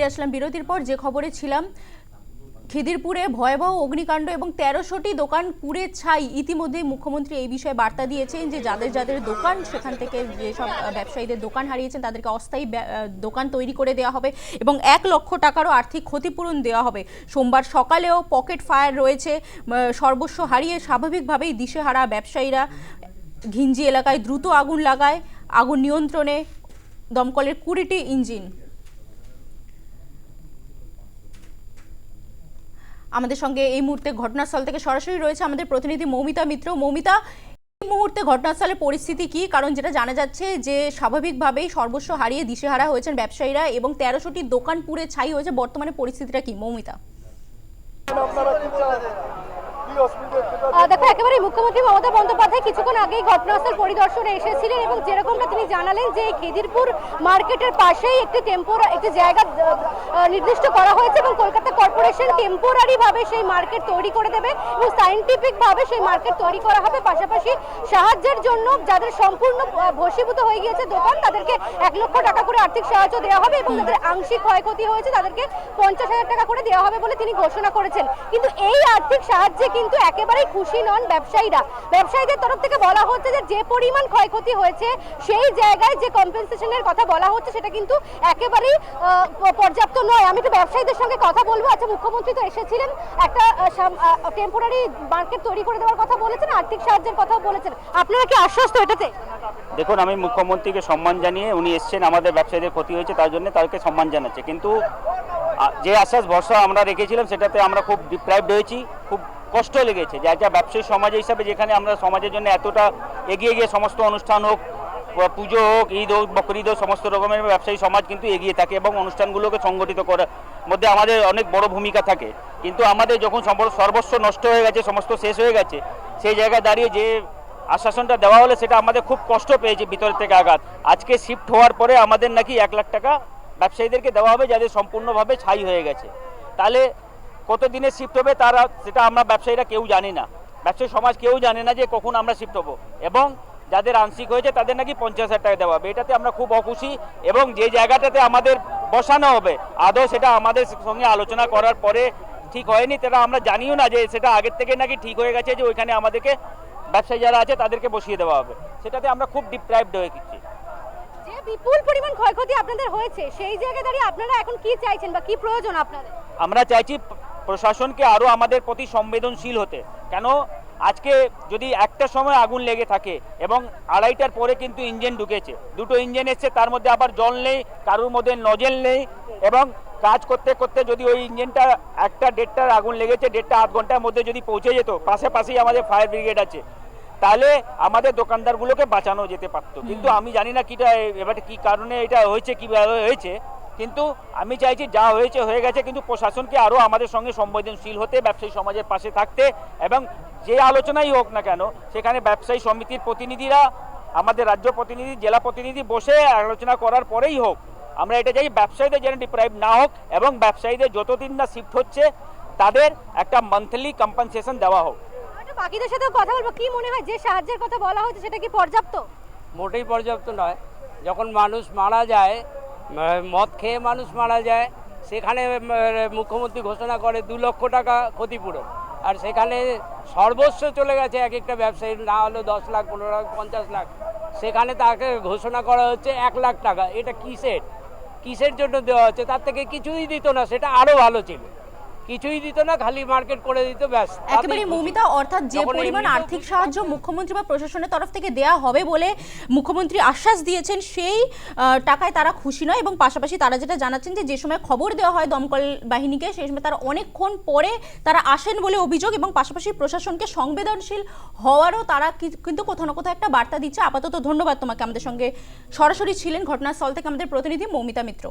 ফিরে আসলাম। বিরতির পর যে খবরে ছিলাম, খিদিরপুরে ভয়াবহ অগ্নিকাণ্ড এবং তেরোশোটি দোকান পুড়ে ছাই। ইতিমধ্যেই মুখ্যমন্ত্রী এই বিষয়ে বার্তা দিয়েছেন যে, যাদের যাদের দোকান, সেখান থেকে যেসব ব্যবসায়ীদের দোকান হারিয়েছেন, তাদেরকে অস্থায়ী দোকান তৈরি করে দেওয়া হবে এবং এক লক্ষ টাকারও আর্থিক ক্ষতিপূরণ দেওয়া হবে। সোমবার সকালেও পকেট ফায়ার রয়েছে। সর্বস্ব হারিয়ে স্বাভাবিকভাবেই দিশেহারা ব্যবসায়ীরা ঘিঞ্জি এলাকায় দ্রুত আগুন লাগায়। আগুন নিয়ন্ত্রণে দমকলের কুড়িটি ইঞ্জিন। আমাদের সঙ্গে এই মুহূর্তে ঘটনাস্থল থেকে সরাসরি রয়েছে আমাদের প্রতিনিধি মৌমিতা মিত্র। মৌমিতা, এই মুহূর্তে ঘটনাস্থলের পরিস্থিতি কি? কারণ যেটা জানা যাচ্ছে যে স্বাভাবিকভাবেই সর্বস্ব হারিয়ে দিশেহারা হয়েছেন ব্যবসায়ীরা এবং তেরোশোটি দোকান পুড়ে ছাই হয়েছে। বর্তমানে পরিস্থিতিটা কি? মৌমিতা। দেখো একেবারে মুখ্যমন্ত্রী মমতা বন্দ্যোপাধ্যায় কিছুক্ষণ আগেই ঘটনাস্থল পরিদর্শনে এসেছিলেন এবং যেরকমটা তিনি জানালেন যে খিদিরপুর মার্কেটের পাশেই একটি টেম্পোরা একটি জায়গা নির্দিষ্ট করা হয়েছে এবং কলকাতা কর্পোরেশন টেম্পোরারি ভাবে সেই মার্কেট তৈরি করে দেবে এবং সাইন্টিফিক ভাবে সেই মার্কেট তৈরি করা হবে। পাশাপাশি সাহায্যের জন্য যাদের সম্পূর্ণ আহ, ভস্মীভূত হয়ে গিয়েছে দোকান তাদেরকে এক লক্ষ টাকা করে আর্থিক সাহায্য দেওয়া হবে এবং যাদের আংশিক ক্ষয়ক্ষতি হয়েছে তাদেরকে পঞ্চাশ হাজার টাকা করে দেওয়া হবে বলে তিনি ঘোষণা করেছেন। কিন্তু এই আর্থিক সাহায্যে কিন্তু একেবারেই খুশি নন ব্যবসায়ীরা। ব্যবসায়ীদের তরফ থেকে বলা হচ্ছে যে যে পরিমাণ ক্ষয়ক্ষতি হয়েছে, সেই জায়গায় যে কম্পেনসেশনের কথা বলা হচ্ছে, সেটা কিন্তু একেবারেই পর্যাপ্ত নয়। আমি একটু ব্যবসায়ীদের সঙ্গে কথা বলব। আচ্ছা মুখ্যমন্ত্রী তো এসেছিলেন, একটা টেম্পোরারি মার্কেট তৈরি করে দেওয়ার কথা বলেছেন, আর্থিক সাহায্যের কথাও বলেছেন। আপনারা কি আশ্বস্ত এটাতে? দেখুন, আমি মুখ্যমন্ত্রীকে সম্মান জানিয়ে উনি এসছেন, আমাদের ব্যবসায়ীদের ক্ষতি হয়েছে, তার জন্য তাদেরকে সম্মান জানাচ্ছে। কিন্তু যে আশ্বাস ভরসা আমরা রেখেছিলাম, সেটাতে আমরা খুব ডিপ্রাইভড হয়েছি, খুব কষ্ট লেগেছে যে একটা ব্যবসায়ী সমাজ হিসাবে যেখানে আমরা সমাজের জন্য এতটা এগিয়ে গিয়ে সমস্ত অনুষ্ঠান হোক পুজো হোক, ঈদ হোক বকরিদ হোক, সমস্ত রকমের ব্যবসায়ী সমাজ কিন্তু এগিয়ে থাকে এবং অনুষ্ঠানগুলোকে সংগঠিত করার মধ্যে আমাদের অনেক বড় ভূমিকা থাকে। কিন্তু আমাদের যখন সর্বস্ব নষ্ট হয়ে গেছে, সমস্ত শেষ হয়ে গেছে, সেই জায়গায় দাঁড়িয়ে যে আশ্বাসনটা দেওয়া হলে সেটা আমাদের খুব কষ্ট পেয়েছে ভিতর থেকে আঘাত। আজকে শিফট হওয়ার পরে আমাদের নাকি এক লাখ টাকা ব্যবসায়ীদেরকে দেওয়া হবে যাদের সম্পূর্ণভাবে ছাই হয়ে গেছে। তাহলে কত দিনে শিফট হবে তারা সেটা আমরা ব্যবসায়ীরা কেউ জানি না। ব্যবসায়ী সমাজ কেউ জানে না যে কখন আমরা শিফট হব। এবং যাদের আংশিক হয়েছে তাদের নাকি পঞ্চাশ হাজার টাকা দেওয়া হবে। এটাতে আমরা খুব অখুশি এবং যে জায়গাটাতে আমাদের বসানো হবে আদৌ সেটা আমাদের সঙ্গে আলোচনা করার পরে ঠিক হয়নি সেটা আমরা জানিও না যে সেটা আগের থেকে নাকি ঠিক হয়ে গেছে যে ওইখানে আমাদেরকে ব্যবসায়ী যারা আছে তাদেরকে বসিয়ে দেওয়া হবে। সেটাতে আমরা খুব ডিপ্রাইভড হয়ে গেছি। যে বিপুল পরিমাণ ক্ষয়ক্ষতি আপনাদের হয়েছে সেই জায়গায় দাঁড়িয়ে আপনারা এখন কি চাইছেন বা কি প্রয়োজন আপনাদের? আমরা চাইছি প্রশাসনকে আরও আমাদের প্রতি সংবেদনশীল হতে। কেন? আজকে যদি একটা সময় আগুন লেগে থাকে এবং আড়াইটার পরে কিন্তু ইঞ্জিন ঢুকেছে। দুটো ইঞ্জিন এসছে, তার মধ্যে আবার জল নেই, কারোর মধ্যে নজেল নেই এবং কাজ করতে করতে যদি ওই ইঞ্জিনটা একটা দেড়টার আগুন লেগেছে, দেড়টা আধ ঘণ্টার মধ্যে যদি পৌঁছে যেত পাশে পাশেই আমাদের ফায়ার ব্রিগেড আছে, তাহলে আমাদের দোকানদারগুলোকে বাঁচানো যেতে পারতো। কিন্তু আমি জানি না কিটা এবারে কি কারণে এটা হয়েছে, কীভাবে হয়েছে কিন্তু আমি চাইছি যা হয়েছে হয়ে গেছে কিন্তু প্রশাসনকে আরও আমাদের সঙ্গে সংবেদনশীল হতে ব্যবসায়ী সমাজের পাশে থাকতে এবং যে আলোচনাই হোক না কেন সেখানে ব্যবসায়ী সমিতির প্রতিনিধিরা আমাদের রাজ্য প্রতিনিধি জেলা প্রতিনিধি বসে আলোচনা করার পরেই হোক আমরা এটা চাই ব্যবসায়ীদের যেন ডিপ্রাইভ না হোক এবং ব্যবসায়ীদের যতদিন না শিফট হচ্ছে তাদের একটা মান্থলি কম্পেনসেশন দেওয়া হোক। একটু বাকিদের সাথেও কথা বলব। কি মনে হয় যে সাহায্যের কথা বলা হয়েছে সেটা কি পর্যাপ্ত? মোটেই পর্যাপ্ত নয়। যখন মানুষ মারা যায় মদ খেয়ে মানুষ মারা যায়, সেখানে মুখ্যমন্ত্রী ঘোষণা করে দু লক্ষ টাকা ক্ষতিপূরণ। আর সেখানে সর্বস্ব চলে গেছে এক একটা ব্যবসায়ীর না হলো দশ লাখ, পনেরো লাখ, পঞ্চাশ লাখ। সেখানে তাকে ঘোষণা করা হচ্ছে এক লাখ টাকা। এটা কিসের? কিসের জন্য দেওয়া হচ্ছে? তার থেকে কিছুই দিত না, সেটা আরও ভালো ছিল। কিছুই দিত না খালি মার্কেট করে দিত ব্যাস। একেবারে। মৌমিতা অর্থাৎ যে পরিমাণ আর্থিক সাহায্য মুখ্যমন্ত্রী বা প্রশাসনের তরফ থেকে দেয়া হবে বলে মুখ্যমন্ত্রী আশ্বাস দিয়েছেন সেই টাকায় তারা খুশি নয় এবং পাশাপাশি তারা যেটা জানাচ্ছেন যে যে সময় খবর দেওয়া হয় দমকল বাহিনীকে সেই সময় তারা অনেকক্ষণ পরে তারা আসেন বলে অভিযোগ এবং পাশাপাশি প্রশাসনকে সংবেদনশীল হওয়ারও তারা কিন্তু কোথাও না কোথাও একটা বার্তা দিচ্ছে। আপাতত ধন্যবাদ তোমাকে। আমাদের সঙ্গে সরাসরি ছিলেন ঘটনাস্থল থেকে আমাদের প্রতিনিধি মৌমিতা মিত্র।